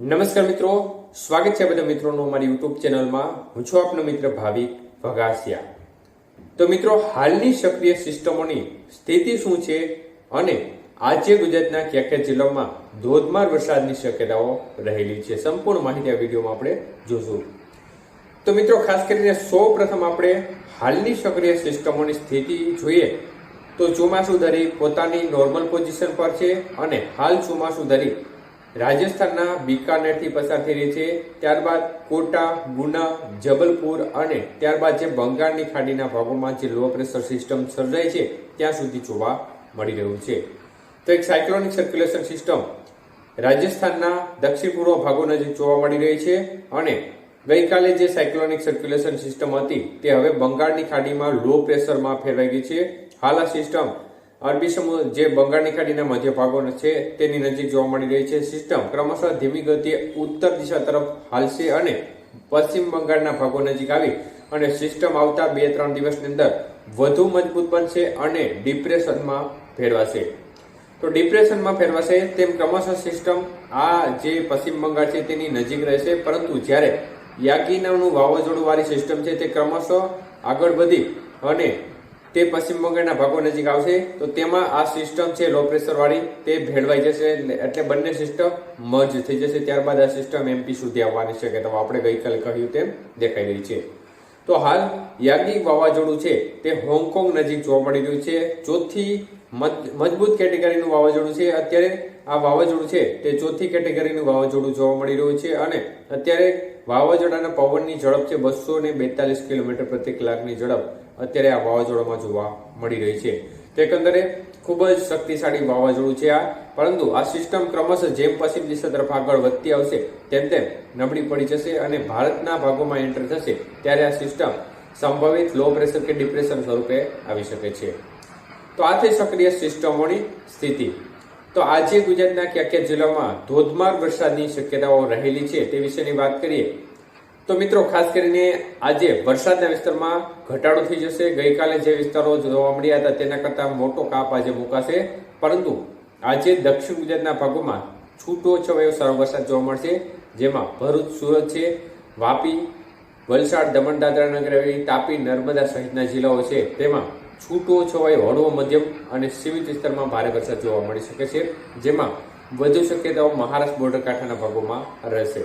નમસ્કાર મિત્રો, સ્વાગત છે બધા મિત્રોનું અમારી યુટ્યુબ ચેનલમાં. હું છું આપનો મિત્ર ભાવિક ભગાસિયા. તો મિત્રો, હાલની સક્રિય સિસ્ટમોની સ્થિતિ શું છે અને આજે ગુજરાતના ક્યાં ક્યાં જિલ્લાઓમાં ધોધમાર વરસાદની શક્યતાઓ રહેલી છે? સંપૂર્ણ માહિતી આ વિડીયોમાં આપણે જોશું. તો મિત્રો, ખાસ કરીને સૌ પ્રથમ આપણે હાલની સક્રિય સિસ્ટમોની સ્થિતિ જોઈએ તો ચોમાસું ધરી પોતાની નોર્મલ પોઝિશન પર છે અને હાલ ચોમાસું ધરી રાજસ્થાનના બિકાનેરથી પસાર થઈ રહી છે. ત્યારબાદ કોટા, ગુના, જબલપુર અને ત્યારબાદ જે બંગાળની ખાડીના ભાગોમાં જે લો પ્રેશર સિસ્ટમ સર્જાય છે, ત્યાં સુધી જોવા મળી રહ્યું છે. તો એક સાયક્લોનિક સર્ક્યુલેશન સિસ્ટમ રાજસ્થાનના દક્ષિણ પૂર્વ ભાગો નજીક જોવા મળી રહી છે અને ગઈકાલે જે સાયક્લોનિક સર્ક્યુલેશન સિસ્ટમ હતી, તે હવે બંગાળની ખાડીમાં લો પ્રેશરમાં ફેરવાઈ ગઈ છે. હાલ આ સિસ્ટમ અરબી સમુદ્ર જે બંગાળની ખાડીના મધ્ય ભાગો છે, તેની નજીક જોવા મળી રહી છે. સિસ્ટમ ક્રમશઃ ધીમી ગતિએ ઉત્તર દિશા તરફ હાલશે અને પશ્ચિમ બંગાળના ભાગો નજીક આવી અને સિસ્ટમ આવતા બે ત્રણ દિવસની અંદર વધુ મજબૂત બનશે અને ડિપ્રેશનમાં ફેરવાશે. તો ડિપ્રેશનમાં ફેરવાશે તેમ ક્રમશઃ સિસ્ટમ આ જે પશ્ચિમ બંગાળ છે તેની નજીક રહેશે, પરંતુ જ્યારે યાગી નામનું વાવાઝોડું વાળી સિસ્ટમ છે, તે ક્રમશઃ આગળ વધી અને તે પશ્ચિમ બંગાળના ભાગો નજીક આવશે. તો તેમાં આ સિસ્ટમ છે લો પ્રેશર વાળી. તે ભેળવાઈ જશે એટલે બંને સિસ્ટમ મર્જ થઈ જશે. ત્યારબાદ આ સિસ્ટમ એમપી સુધી આવવાની શક્યતાઓ આપણે ગઈકાલે કહ્યું તેમ દેખાઈ રહી છે. તો હાલ યાગી વાવાઝોડું છે તે હોંગકોંગ નજીક જોવા મળી રહ્યું છે. ચોથી મજ- મજબૂત કેટેગરીનું વાવાઝોડું છે. અત્યારે આ વાવાઝોડું છે તે ચોથી કેટેગરીનું વાવાઝોડું જોવા મળી રહ્યું છે અને અત્યારે વાવાઝોડાના પવનની ઝડપ છે બસો ને બેતાલીસ કિલોમીટર પ્રતિ કલાકની ઝડપ. અત્યારે આ વાવાઝોડામાં જોવા મળી રહી છે. તે એકંદરે ખૂબ જ શક્તિશાળી વાવાઝોડું છે આ. પરંતુ આ સિસ્ટમ ક્રમશઃ જેમ પશ્ચિમ દિશા તરફ આગળ વધતી આવશે, તેમ તેમ નબળી પડી જશે અને ભારતના ભાગોમાં એન્ટર થશે, ત્યારે આ સિસ્ટમ સંભવિત લો પ્રેશર કે ડિપ્રેશન સ્વરૂપે આવી શકે છે. તો આ થઈ સક્રિય સિસ્ટમોની સ્થિતિ. તો આજે ગુજરાતના ક્યાં ક્યાં જિલ્લામાં ધોધમાર વરસાદની શક્યતાઓ રહેલી છે તે વિશેની વાત કરીએ. તો મિત્રો, ખાસ કરીને આજે વરસાદના વિસ્તારમાં ઘટાડો થઈ જશે. ગઈકાલે જે વિસ્તારો જોવા મળ્યા હતા, તેના કરતાં મોટો કાપ આજે મુકાશે. પરંતુ આજે દક્ષિણ ગુજરાતના ભાગોમાં છૂટો છવાયો સારો વરસાદ જોવા મળશે, જેમાં ભરૂચ, સુરત છે, વાપી, વલસાડ, દમણ, દાદરા નગર હવેલી તાપી, નર્મદા સહિતના જિલ્લાઓ છે. તેમાં છૂટો છવાયો હળવો મધ્યમ અને સીમિત વિસ્તારમાં ભારે વરસાદ જોવા મળી શકે છે, જેમાં વધુ શક્યતાઓ મહારાષ્ટ્ર બોર્ડર કાંઠાના ભાગોમાં રહેશે.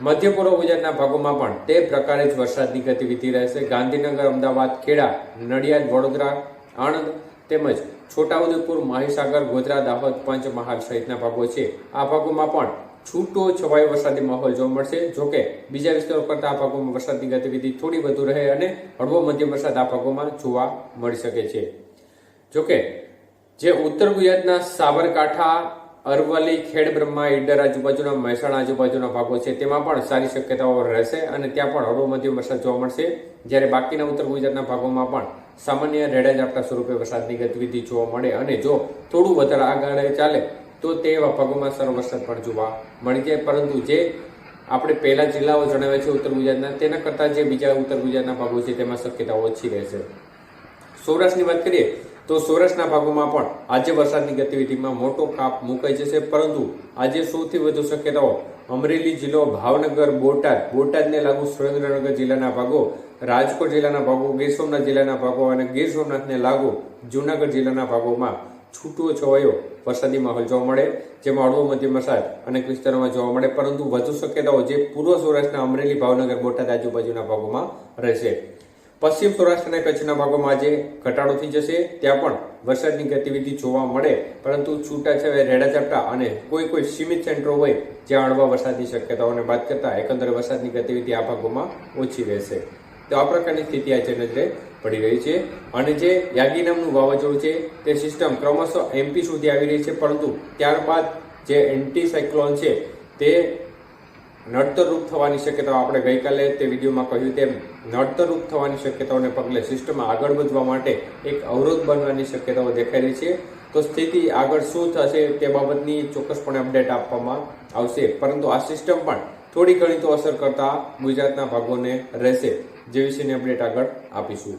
મધ્ય પૂર્વ ગુજરાતના ભાગોમાં પણ તે પ્રકારે જ વરસાદની ગતિવિધિ રહેશે. ગાંધીનગર, અમદાવાદ, ખેડા, નડિયાદ, વડોદરા, આણંદ તેમજ છોટાઉદેપુર, મહીસાગર, ગોધરા, દાહોદ, પંચમહાલ સહિતના ભાગો છે. આ ભાગોમાં પણ છૂટો છવાયો વરસાદી માહોલ જોવા મળશે. જોકે બીજા વિસ્તારો કરતાં આ ભાગોમાં વરસાદની ગતિવિધિ થોડી વધુ રહે અને હળવો મધ્યમ વરસાદ આ ભાગોમાં જોવા મળી શકે છે. જોકે જે ઉત્તર ગુજરાતના સાબરકાંઠા અરવલ્લી ખેડબ્રહ્મા ઈડર આજુબાજુના મહેસાણા આજુબાજુના ભાગો છે. તેમાં પણ સારી શક્યતાઓ રહેશે અને ત્યાં પણ હળવો મધ્યમ વરસાદ જોવા મળશે. જ્યારે બાકીના ઉત્તર ગુજરાતના ભાગોમાં પણ સામાન્ય રેડા ઝાપટા સ્વરૂપે વરસાદની ગતિવિધિ જોવા મળે અને જો થોડું વધારે આગળ ચાલે, તો તે એવા ભાગોમાં સારો વરસાદ પણ જોવા મળી જાય. પરંતુ જે આપણે પહેલા જિલ્લાઓ જણાવ્યા છે ઉત્તર ગુજરાતના, તેના કરતાં જે બીજા ઉત્તર ગુજરાતના ભાગો છે, તેમાં શક્યતાઓ ઓછી રહેશે. સૌરાષ્ટ્રની વાત કરીએ તો સૌરાષ્ટ્રના ભાગોમાં પણ આજે વરસાદની ગતિવિધિમાં મોટો કાપ મુકાઈ જશે, પરંતુ આજે સૌથી વધુ શક્યતાઓ અમરેલી જિલ્લો, ભાવનગર, બોટાદ. બોટાદને લાગુ સુરેન્દ્રનગર જિલ્લાના ભાગો, રાજકોટ જિલ્લાના ભાગો, ગીર સોમનાથ જિલ્લાના ભાગો અને ગીર સોમનાથને લાગુ જૂનાગઢ જિલ્લાના ભાગોમાં છૂટો છવાયો વરસાદી માહોલ જોવા મળે, જેમાં હળવો મધ્યમ વરસાદ અનેક વિસ્તારોમાં જોવા મળે, પરંતુ વધુ શક્યતાઓ જે પૂર્વ સૌરાષ્ટ્રના અમરેલી, ભાવનગર, બોટાદ આજુબાજુના ભાગોમાં રહેશે. પશ્ચિમ સૌરાષ્ટ્ર અને કચ્છના ભાગોમાં આજે ઘટાડો થઈ જશે. ત્યાં પણ વરસાદની ગતિવિધિ જોવા મળે, પરંતુ છૂટાછવાયા રેડા ઝાપટા અને કોઈ કોઈ સીમિત સેન્ટરો હોય જ્યાં હળવા વરસાદની શક્યતાઓને બાદ કરતા એકંદરે વરસાદની ગતિવિધિ આ ભાગોમાં ઓછી રહેશે. તો આ પ્રકારની સ્થિતિ આજે નજરે પડી રહી છે. અને જે યાગી નામનું વાવાઝોડું છે, તે સિસ્ટમ ક્રમશઃ એમપી સુધી આવી રહી છે, પરંતુ ત્યારબાદ જે એન્ટી સાયક્લોન છે, તે નડતરરૂપ થવાની શક્યતાઓ આપણે ગઈકાલે તે વિડીયોમાં કહ્યું તેમ, નડતરરૂપ થવાની શક્યતાઓને પગલે સિસ્ટમમાં આગળ વધવા માટે એક અવરોધ બનવાની શક્યતાઓ દેખાઈ રહી છે. તો સ્થિતિ આગળ શું થશે તે બાબતની ચોક્કસપણે અપડેટ આપવામાં આવશે. પરંતુ આ સિસ્ટમ પણ થોડી ઘણી તો અસર કરતા ગુજરાતના ભાગોને રહેશે. જે વિશેની અપડેટ આગળ આપીશું.